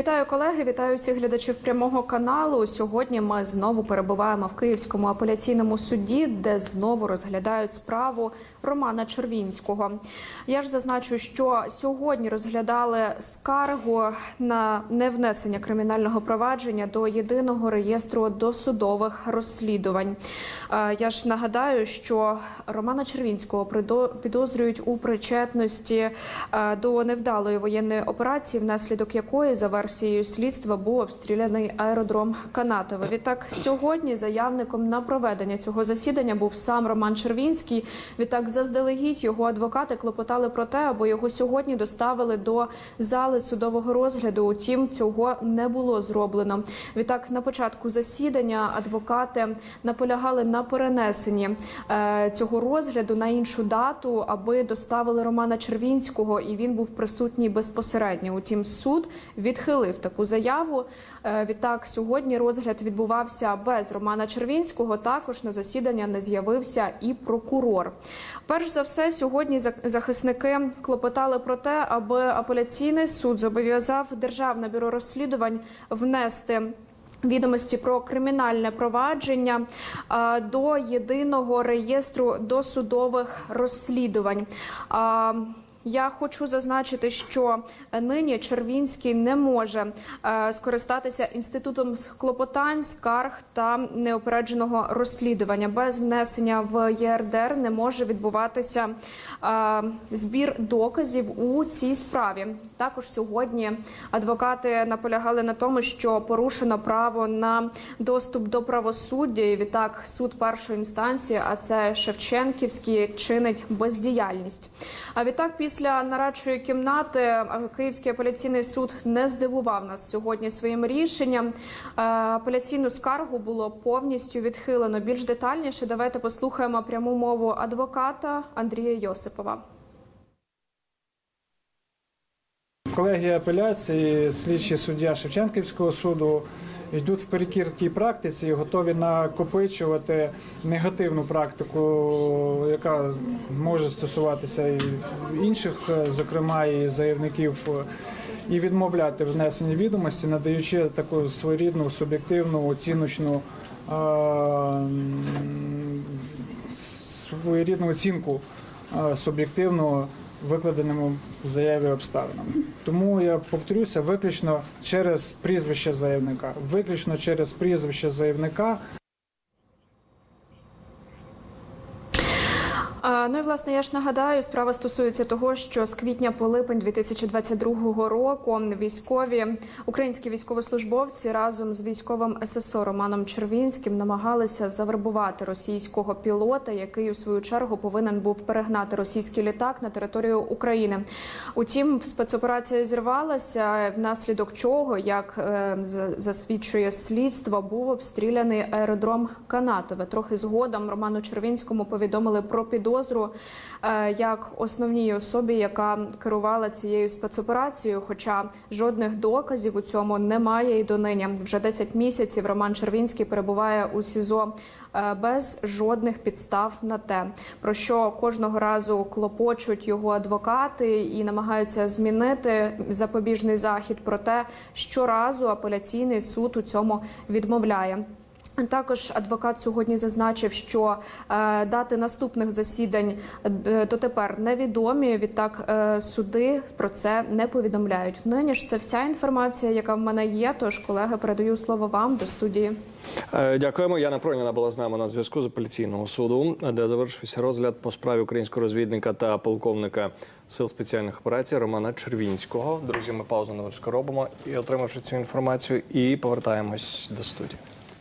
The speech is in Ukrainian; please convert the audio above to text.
Вітаю колеги, вітаю всіх глядачів прямого каналу. Сьогодні ми знову перебуваємо в Київському апеляційному суді, де знову розглядають справу Романа Червінського. Я ж зазначу, що сьогодні розглядали скаргу на невнесення кримінального провадження до єдиного реєстру досудових розслідувань. Е, Я ж нагадаю, що Романа Червінського підозрюють у причетності е, до невдалої воєнної операції, внаслідок якої за версією слідства був обстріляний аеродром Канатове. Відтак сьогодні заявником на проведення цього засідання був сам Роман Червінський. Відтак, заздалегідь його адвокати клопотали про те, аби його сьогодні доставили до зали судового розгляду. Утім, цього не було зроблено. Відтак, на початку засідання адвокати наполягали на перенесенні е, цього розгляду на іншу дату, аби доставили Романа Червінського, і він був присутній безпосередньо. Утім, суд відхилив таку заяву. Е, Відтак, сьогодні розгляд відбувався без Романа Червінського. Також на засідання не з'явився і прокурор. Перш за все, сьогодні захисники клопотали про те, аби апеляційний суд зобов'язав Державне бюро розслідувань внести. Відомості про кримінальне провадження до єдиного реєстру досудових розслідувань. Я хочу зазначити, що нині Червінський не може е, скористатися інститутом клопотань, скарг та неопередженого розслідування. Без внесення в ЄРДР не може відбуватися е, збір доказів у цій справі. Також сьогодні адвокати наполягали на тому, що порушено право на доступ до правосуддя. І відтак суд першої інстанції, а це Шевченківський, чинить бездіяльність. А відтак, після нарадчої кімнати, Київський апеляційний суд не здивував нас сьогодні своїм рішенням. Е, Апеляційну скаргу було повністю відхилено. Більш детальніше давайте послухаємо пряму мову адвоката Андрія Йосипова. Колегія апеляції, слідчий суддя Шевченківського суду йдуть вперекір тій практиці і готові накопичувати негативну практику, яка може стосуватися і інших, е, зокрема і заявників, і відмовляти в внесенні відомості, надаючи таку своєрідну суб'єктивну оціночну своєрідну оцінку суб'єктивну викладеному в заяві обставинам. Тому я повторюся, виключно через прізвище заявника, виключно через прізвище заявника А, Ну і власне я ж нагадаю, справа стосується того, що з квітня по липень 2022 року військові українські військовослужбовці разом з військовим ССО Романом Червінським намагалися завербувати російського пілота, який у свою чергу повинен був перегнати російський літак на територію України. Утім, спецоперація зірвалася, внаслідок чого, як е, засвідчує слідство, був обстріляний аеродром Канатове. Трохи згодом Роману Червінському повідомили про підозру е, як основній особі, яка керувала цією спецоперацією. Хоча жодних доказів у цьому немає і донині. Вже 10 місяців Роман Червінський перебуває у СІЗО е, без жодних підстав на те, про що кожного разу клопочуть його адвокати і намагаються змінити запобіжний захід. Проте щоразу апеляційний суд у цьому відмовляє. Також адвокат сьогодні зазначив, що е, дати наступних засідань е, дотепер невідомі. Відтак е, суди про це не повідомляють. Нині ж це вся інформація, яка в мене є. Тож, колеги, передаю слово вам до студії. Дякуємо. Яна Проніна була з нами на зв'язку з апеляційного суду, де завершився розгляд по справі українського розвідника та полковника сил спеціальних операцій Романа Червінського. Друзі, ми паузу невеличко робимо і отримавши цю інформацію, і повертаємось до студії.